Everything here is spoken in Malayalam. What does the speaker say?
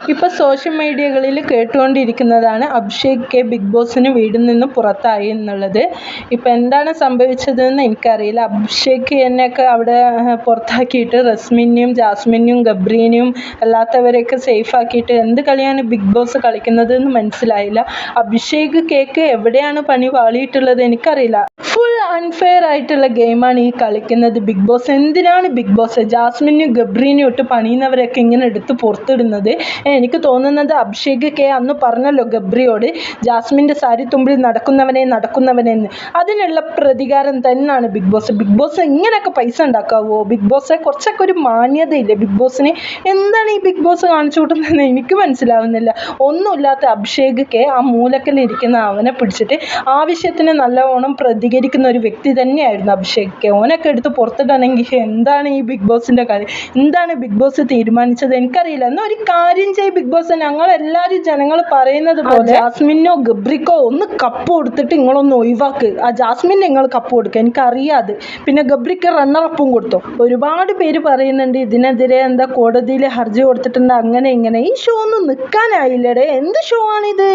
ഇപ്പോൾ സോഷ്യൽ മീഡിയകളിൽ കേട്ടുകൊണ്ടിരിക്കുന്നതാണ് അഭിഷേക് കെ ബിഗ് ബോസിന് വീടിൽ നിന്ന് പുറത്തായി എന്നുള്ളത്. ഇപ്പോൾ എന്താണ് സംഭവിച്ചതെന്ന് എനിക്കറിയില്ല. അഭിഷേക് എന്നെയൊക്കെ അവിടെ പുറത്താക്കിയിട്ട് റസ്മിനെയും ജാസ്മിനെയും ഗബ്രീനെയും അല്ലാത്തവരെയൊക്കെ സേഫ് ആക്കിയിട്ട് എന്ത് കളിയാണ് ബിഗ് ബോസ് കളിക്കുന്നത് എന്ന് മനസ്സിലായില്ല. അഭിഷേക് കേക്ക് എവിടെയാണ് പണി പാളിയിട്ടുള്ളത് എനിക്കറിയില്ല. അൺഫെയർ ആയിട്ടുള്ള ഗെയിമാണ് ഈ കളിക്കുന്നത്. ബിഗ് ബോസ് എന്തിനാണ് ബിഗ് ബോസ് ജാസ്മിനും ഗബ്രീനും ഇട്ട് പണിയുന്നവരൊക്കെ ഇങ്ങനെ എടുത്ത് പുറത്തിടുന്നത്. എനിക്ക് തോന്നുന്നത് അഭിഷേക് കെ അന്ന് പറഞ്ഞല്ലോ ഗബ്രിയോട് ജാസ്മിന്റെ സാരി തുമ്പിൽ നടക്കുന്നവനെ നടക്കുന്നവനെന്ന് അതിനുള്ള പ്രതികാരം തന്നെയാണ് ബിഗ് ബോസ് ബിഗ് ബോസ് ഇങ്ങനെയൊക്കെ പൈസ ഉണ്ടാക്കാവോ? ബിഗ് ബോസ് കുറച്ചൊക്കെ ഒരു മാന്യതയില്ലേ? ബിഗ് ബോസിന് എന്താണ് ഈ ബിഗ് ബോസ് കാണിച്ചു കൂട്ടുന്നതെന്ന് എനിക്ക് മനസ്സിലാവുന്നില്ല. ഒന്നുമില്ലാത്ത അഭിഷേക് കെ ആ മൂലക്കലിരിക്കുന്ന അവനെ പിടിച്ചിട്ട് ആവശ്യത്തിന് നല്ലവണ്ണം പ്രതികരിക്കുന്ന ഒരു വ്യക്തി തന്നെയായിരുന്നു അഭിഷേക്. ഓനൊക്കെ എടുത്ത് പുറത്തിടണമെങ്കിൽ എന്താണ് ഈ ബിഗ് ബോസിന്റെ കാര്യം? എന്താണ് ബിഗ് ബോസ് തീരുമാനിച്ചത്? എനിക്കറിയില്ല. എന്നാൽ ഒരു കാര്യം ചെയ്യും ബിഗ് ബോസ്. ഞങ്ങളെല്ലാവരും ജനങ്ങൾ പറയുന്നത് പോലെ ജാസ്മിനോ ഗബ്രിക്കോ ഒന്ന് കപ്പ് കൊടുത്തിട്ട് നിങ്ങളൊന്ന് ഒഴിവാക്ക്. ആ ജാസ്മിൻ നിങ്ങൾ കപ്പ് കൊടുക്കുക എനിക്കറിയാതെ. പിന്നെ ഗബ്രിക്ക് റണ്ണറപ്പും കൊടുത്തു. ഒരുപാട് പേര് പറയുന്നുണ്ട് ഇതിനെതിരെ എന്താ കോടതിയിൽ ഹർജി കൊടുത്തിട്ടുണ്ട് അങ്ങനെ ഇങ്ങനെ. ഈ ഷോ ഒന്നും നിൽക്കാനായില്ലടേ എന്ത് ഷോ ആണിത്?